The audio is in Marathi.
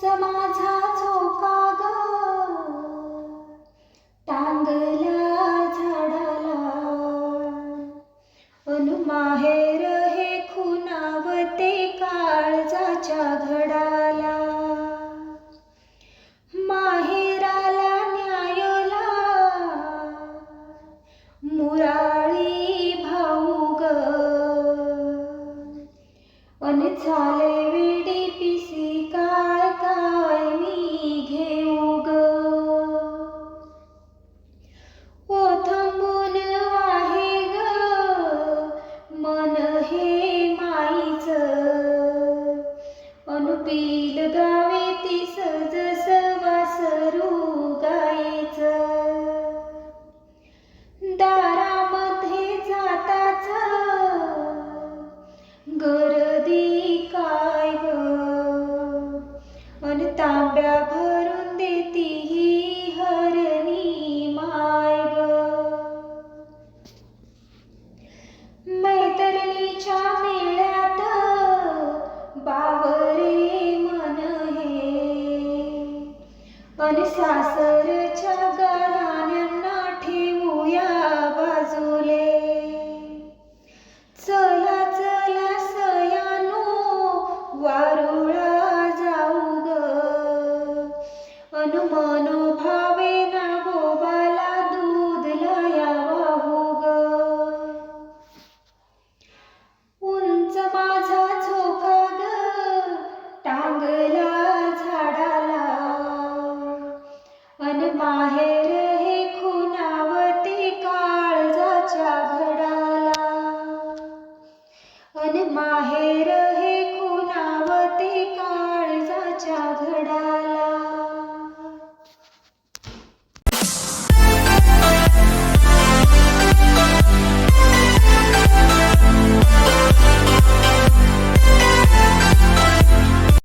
उंच माझा झोका ग. टांगला झाडाला. अन माहेर हे खुनावते काळजाच्या घडाला. माहेराला न्यायला. मुराळी भाऊ ग. अन झाले तांब्या भरून देती ही हरणी माय ग. मैत्रिणीच्या मेळ्यात बावरे मन हे. अन सासर अन मनोभावे ना गोबाला दूध लाया वाहू ग उंच माझा झोका ग टांगला झाडाला। अन माहेर